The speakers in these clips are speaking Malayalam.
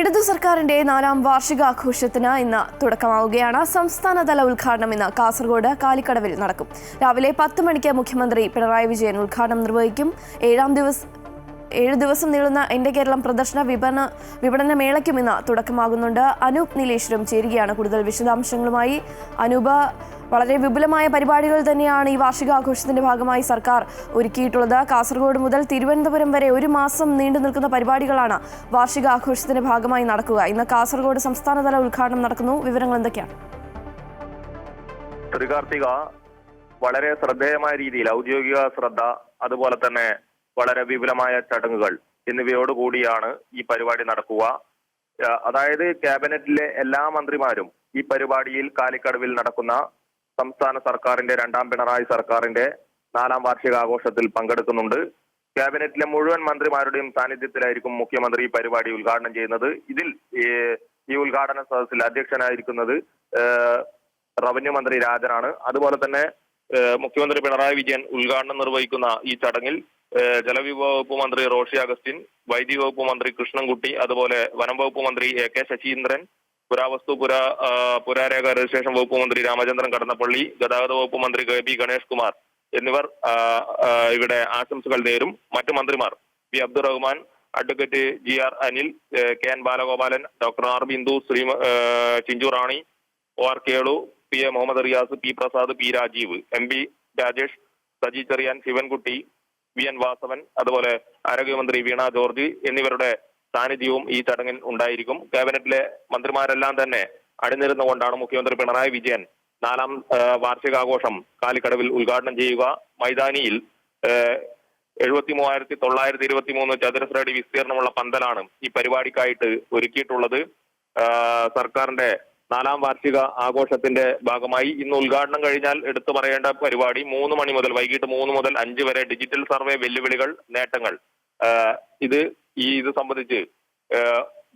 ഇടതു സർക്കാരിന്റെ നാലാം വാർഷികാഘോഷത്തിന് ഇന്ന് തുടക്കമാവുകയാണ്. സംസ്ഥാനതല ഉദ്ഘാടനം ഇന്ന് കാസർഗോഡ് കാലിക്കടവിൽ നടക്കും. രാവിലെ പത്ത് മണിക്ക് മുഖ്യമന്ത്രി പിണറായി വിജയൻ ഉദ്ഘാടനം നിർവഹിക്കും. ഏഴാം ദിവസം ഏഴ് ദിവസം നീളുന്ന എന്റെ കേരളം പ്രദർശന വിപണന വിപണന മേളയ്ക്കും ഇന്ന് തുടക്കമാകുന്നുണ്ട്. അനൂപ് നീലേശ്വരം ചേരുകയാണ് കൂടുതൽ വിശദാംശങ്ങളുമായി. അനൂപ് വളരെ വിപുലമായ പരിപാടികൾ തന്നെയാണ് ഈ വാർഷികാഘോഷത്തിന്റെ ഭാഗമായി സർക്കാർ ഒരുക്കിയിട്ടുള്ളത്. കാസർഗോഡ് മുതൽ തിരുവനന്തപുരം വരെ ഒരു മാസം നീണ്ടു നിൽക്കുന്ന പരിപാടികളാണ് വാർഷികാഘോഷത്തിന്റെ ഭാഗമായി നടക്കുക. ഇന്ന് കാസർഗോഡ് സംസ്ഥാനതല ഉദ്ഘാടനം നടക്കുന്നു. വിവരങ്ങൾ എന്തൊക്കെയാണ്? വളരെ ശ്രദ്ധേയമായ രീതിയിൽ ഔദ്യോഗിക ശ്രദ്ധ അതുപോലെ തന്നെ വളരെ വിപുലമായ ചടങ്ങുകൾ എന്നിവയോടുകൂടിയാണ് ഈ പരിപാടി നടക്കുക. അതായത് ക്യാബിനറ്റിലെ എല്ലാ മന്ത്രിമാരും ഈ പരിപാടിയിൽ കാലിക്കടവിൽ നടക്കുന്ന സംസ്ഥാന സർക്കാരിന്റെ രണ്ടാം പിണറായി സർക്കാരിന്റെ നാലാം വാർഷികാഘോഷത്തിൽ പങ്കെടുക്കുന്നുണ്ട്. ക്യാബിനറ്റിലെ മുഴുവൻ മന്ത്രിമാരുടെയും സാന്നിധ്യത്തിലായിരിക്കും മുഖ്യമന്ത്രി ഈ പരിപാടി ഉദ്ഘാടനം ചെയ്യുന്നത്. ഇതിൽ ഈ ഉദ്ഘാടന സദസ്സിൽ അധ്യക്ഷനായിരിക്കുന്നത് റവന്യൂ മന്ത്രി രാജനാണ്. അതുപോലെ തന്നെ മുഖ്യമന്ത്രി പിണറായി വിജയൻ ഉദ്ഘാടനം നിർവഹിക്കുന്ന ഈ ചടങ്ങിൽ ജലവിഭവ വകുപ്പ് മന്ത്രി റോഷി അഗസ്റ്റിൻ വൈദ്യുതി വകുപ്പ് മന്ത്രി കൃഷ്ണൻകുട്ടി അതുപോലെ വനം വകുപ്പ് മന്ത്രി എ കെ ശശീന്ദ്രൻ പുരാവസ്തു പുരാ പുരാരേഖ രജിസ്ട്രേഷൻ വകുപ്പ് മന്ത്രി രാമചന്ദ്രൻ കടന്നപ്പള്ളി ഗതാഗത വകുപ്പ് മന്ത്രി കെ പി ഗണേഷ് കുമാർ എന്നിവർ ഇവിടെ ആശംസകൾ നേരും. മറ്റു മന്ത്രിമാർ P Abdurahman advocate G R Anil K N Balagopalan doctor R Bindu Shri Chinchu Rani O R Kelu P A Muhammad Riyas P Prasad P Rajeev M P Rajesh Saji Cherian Sivankutty V N Vasavan അതുപോലെ ആരോഗ്യമന്ത്രി വീണ ജോർജ് എന്നിവരുടെ സാന്നിധ്യവും ഈ ചടങ്ങിൽ ഉണ്ടായിരിക്കും. ക്യാബിനറ്റിലെ മന്ത്രിമാരെല്ലാം തന്നെ അണിനിരുന്നുകൊണ്ടാണ് മുഖ്യമന്ത്രി പിണറായി വിജയൻ നാലാം വാർഷികാഘോഷം കാലിക്കടവിൽ ഉദ്ഘാടനം ചെയ്യുക. മൈതാനിയിൽ എഴുപത്തി മൂവായിരത്തി തൊള്ളായിരത്തി ഇരുപത്തി മൂന്ന് ചതുരശ്രടി വിസ്തീർണമുള്ള പന്തലാണ് ഈ പരിപാടിക്കായിട്ട് ഒരുക്കിയിട്ടുള്ളത്. സർക്കാരിന്റെ നാലാം വാർഷിക ആഘോഷത്തിന്റെ ഭാഗമായി ഇന്ന് ഉദ്ഘാടനം കഴിഞ്ഞാൽ എടുത്തു പറയേണ്ട പരിപാടി മൂന്ന് മണി മുതൽ വൈകിട്ട് മൂന്ന് മുതൽ അഞ്ച് വരെ ഡിജിറ്റൽ സർവേ വെല്ലുവിളികൾ നേട്ടങ്ങൾ. ഇത് ഈ ഇത് സംബന്ധിച്ച്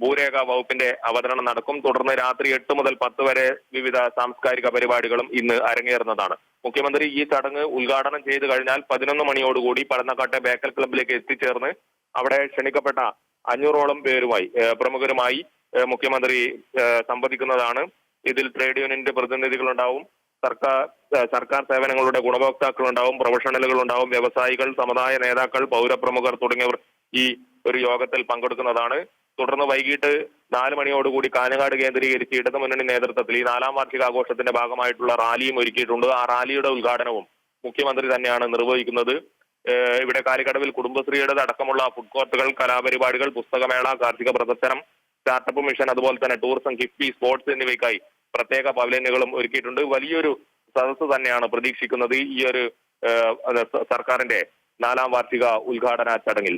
ഭൂരേഖ വകുപ്പിന്റെ അവതരണം നടക്കും. തുടർന്ന് രാത്രി എട്ട് മുതൽ പത്ത് വരെ വിവിധ സാംസ്കാരിക പരിപാടികളും ഇന്ന് അരങ്ങേറുന്നതാണ്. മുഖ്യമന്ത്രി ഈ ചടങ്ങ് ഉദ്ഘാടനം ചെയ്തു കഴിഞ്ഞാൽ പതിനൊന്ന് മണിയോടുകൂടി പടന്നക്കാട്ടെ ബേക്കൽ ക്ലബിലേക്ക് എത്തിച്ചേർന്ന് അവിടെ ക്ഷണിക്കപ്പെട്ട അഞ്ഞൂറോളം പേരുമായി പ്രമുഖരുമായി മുഖ്യമന്ത്രി സംവദിക്കുന്നതാണ്. ഇതിൽ ട്രേഡ് യൂണിയന്റെ പ്രതിനിധികളുണ്ടാവും. സർക്കാർ സർക്കാർ സേവനങ്ങളുടെ ഗുണഭോക്താക്കളുണ്ടാവും. പ്രൊഫഷണലുകൾ ഉണ്ടാവും വ്യവസായികൾ സമുദായ നേതാക്കൾ പൗരപ്രമുഖർ തുടങ്ങിയവർ ഈ ഒരു യോഗത്തിൽ പങ്കെടുക്കുന്നതാണ്. തുടർന്ന് വൈകിട്ട് നാല് മണിയോടുകൂടി കാഞ്ഞങ്ങാട് കേന്ദ്രീകരിച്ച് ഇടതു മുന്നണി നേതൃത്വത്തിൽ ഈ നാലാം വാർഷിക ആഘോഷത്തിന്റെ ഭാഗമായിട്ടുള്ള റാലിയും ഒരുക്കിയിട്ടുണ്ട്. ആ റാലിയുടെ ഉദ്ഘാടനവും മുഖ്യമന്ത്രി തന്നെയാണ് നിർവഹിക്കുന്നത്. ഇവിടെ കാലിക്കടവിൽ കുടുംബശ്രീയുടെ അടക്കമുള്ള ഫുഡ് കോർട്ടുകൾ കലാപരിപാടികൾ പുസ്തകമേള കാർഷിക പ്രദർശനം സ്റ്റാർട്ടപ്പ് മിഷൻ അതുപോലെ തന്നെ ടൂറിസം കിഫ്ബി സ്പോർട്സ് എന്നിവയ്ക്കായി പ്രത്യേക പവലിയനുകളും ഒരുക്കിയിട്ടുണ്ട്. വലിയൊരു സദസ്സ് തന്നെയാണ് പ്രതീക്ഷിക്കുന്നത് ഈ ഒരു സർക്കാരിന്റെ നാലാം വാർഷിക ഉദ്ഘാടന ചടങ്ങിൽ.